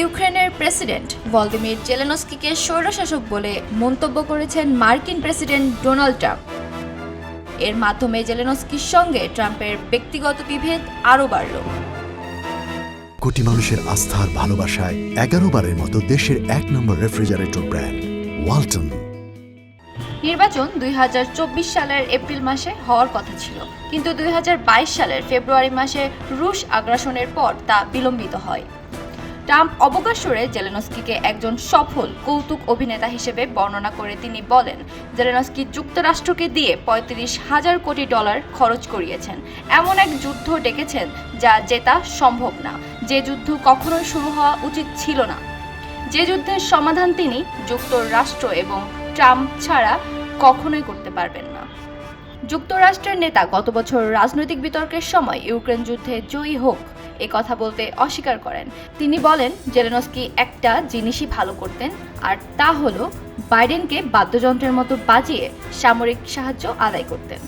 ইউক্রেনের president Volodymyr জেলেনস্কিকে স্বৈরশাসক বলে মন্তব্য করেছেন মার্কিন প্রেসিডেন্ট ডোনাল্ড ট্রাম্প। এর মাধ্যমে জেলেনস্কির সঙ্গে ট্রাম্পের ব্যক্তিগত বিভেদ আরও বাড়ল। কোটি মানুষের আস্থার ভালোবাসায় এগারো বারের মতো দেশের এক নম্বর রেফ্রিজারেটর ব্র্যান্ড ওয়ালটন। নির্বাচন দুই হাজার চব্বিশ সালের এপ্রিল মাসে হওয়ার কথা ছিল কিন্তু দুই হাজার বাইশ সালের ফেব্রুয়ারি মাসে রুশ আগ্রাসনের পর তা বিলম্বিত হয়। ট্রাম্প অবকাশ অবকাশরে জেলেনস্কিকে একজন সফল কৌতুক অভিনেতা হিসেবে বর্ণনা করে তিনি বলেন, জেলেনস্কি যুক্তরাষ্ট্রকে দিয়ে পঁয়ত্রিশ হাজার কোটি ডলার খরচ করিয়েছেন। এমন এক যুদ্ধ ডেকেছেন যা জেতা সম্ভব না। যে যুদ্ধ কখনোই শুরু হওয়া উচিত ছিল না। যে যুদ্ধের সমাধান তিনি যুক্তরাষ্ট্র এবং ট্রাম্প ছাড়া কখনোই করতে পারবেন না। যুক্তরাষ্ট্রের নেতা গত বছর রাজনৈতিক বিতর্কের সময় ইউক্রেন যুদ্ধে জয়ী হোক, এ কথা বলতে অস্বীকার করেন। তিনি বলেন, জেলেনস্কি একটা জিনিসই ভালো করতেন, আর তা হলো বাইডেনকে বাদ্যযন্ত্রের মতো বাজিয়ে সামরিক সাহায্য আদায় করতেন।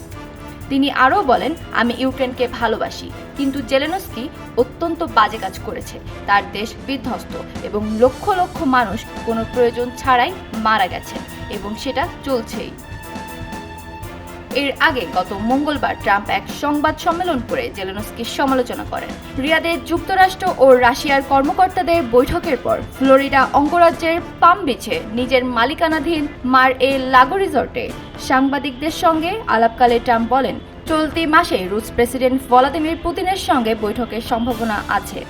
তিনি আরও বলেন, আমি ইউক্রেনকে ভালোবাসি, কিন্তু জেলেনস্কি অত্যন্ত বাজে কাজ করেছে। তার দেশ বিধ্বস্ত এবং লক্ষ লক্ষ মানুষ কোনো প্রয়োজন ছাড়াই মারা গেছেন এবং সেটা চলছেই। এর আগে গত মঙ্গলবার ট্রাম্প এক সংবাদ সম্মেলন করে জেলেনস্কির সমালোচনা করেন। রিয়াদে যুক্তরাষ্ট্র ও রাশিয়ার কর্মকর্তাদের বৈঠকের পর ফ্লোরিডা অঙ্গরাজ্যের পাম বিচে নিজের মালিকানাধীন মার এ লাগো রিসর্টে সাংবাদিকদের সঙ্গে আলাপকালে ট্রাম্প বলেন, চলতি মাসে রুশ প্রেসিডেন্ট ভলাদিমির পুতিনের সঙ্গে বৈঠকের সম্ভাবনা আছে।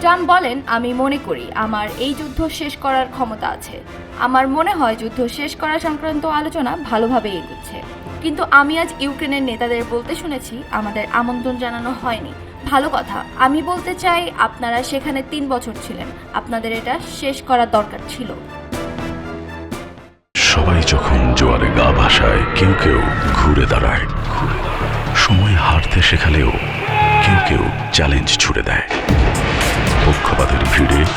ট্রাম্প বলেন, আমি মনে করি আমার এই যুদ্ধ শেষ করার ক্ষমতা আছে। আমার মনে হয় যুদ্ধ শেষ করা সংক্রান্ত আলোচনা ভালোভাবে এগুচ্ছে। কিন্তু আমি আজ ইউক্রেনের নেতাদের বলতে শুনেছি, আমাদের আমন্ত্রণ জানানো হয়নি। ভালো কথা, আমি বলতে চাই আপনারা সেখানে তিন বছর ছিলেন। আপনাদের এটা শেষ করা দরকার ছিল। সবাই যখন জোয়ারে গা ভাসায়, কেউ কেউ ঘুরে দাঁড়ায়। ঘুরে দাঁড়ায়। সময় হারতে শেখালেও কেউ কেউ চ্যালেঞ্জ ছুড়ে দেয়।